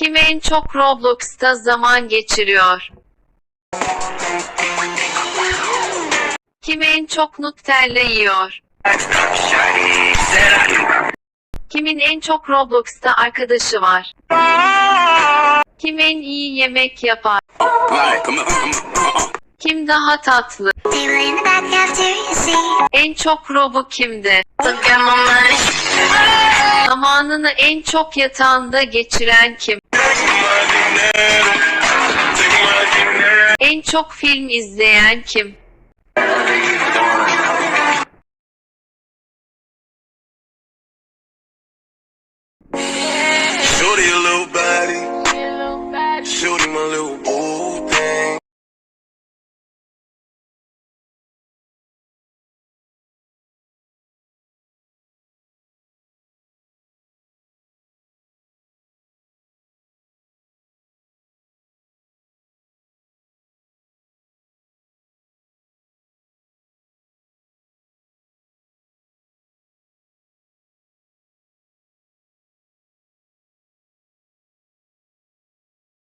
Kim en çok Roblox'ta zaman geçiriyor? Kim en çok Nutella yiyor? Kimin en çok Roblox'ta arkadaşı var? Kim en iyi yemek yapar? Kim daha tatlı? En çok robu kimdi? Zamanını en çok yatağında geçiren kim? En çok film izleyen kim? Shorty a